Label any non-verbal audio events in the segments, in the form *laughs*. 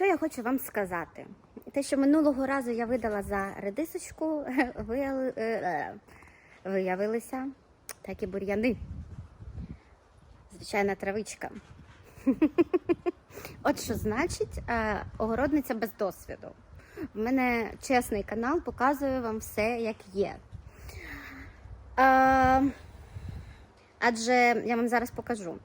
Що я хочу вам сказати? Те, що минулого разу я видала за редисочку, *laughs* е, е, виявилися такі бур'яни. Звичайна травичка. *laughs* От що значить е, огородниця без досвіду. У мене чесний канал показує вам все, як є. Адже я вам зараз покажу.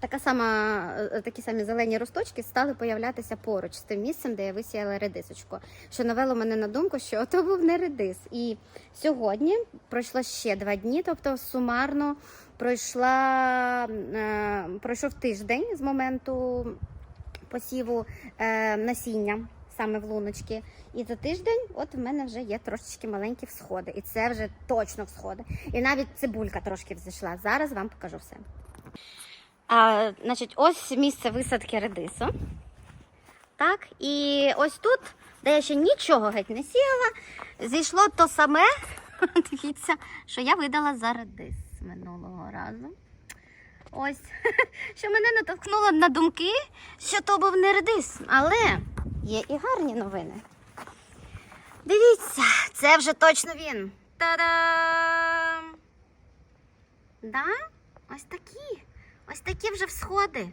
Така сама, е, такі самі зелені росточки стали появлятися поруч з тим місцем, де я висіяла редисочку. Що навело мене на думку, що *laughs* то був не редис. І сьогодні пройшло ще два дні, тобто сумарно пройшла, е, пройшов тиждень з моменту посіву е, насіння. Саме в луночки. І за тиждень, от в мене вже є трошечки маленькі всходи. І це вже точно всходи. І навіть цибулька трошки взійшла. Зараз вам покажу все. А, значить, ось місце висадки редису. Так, і ось тут, де я ще нічого геть не сіяла, зійшло то саме. *laughs* Дивіться, що я видала за редис минулого разу. Ось, *laughs* що мене натовкнуло на думки, що то був не редис, але є і гарні новини. Дивіться, це вже точно він. Та-дам! Да? Ось такі. Ось такі вже всходи.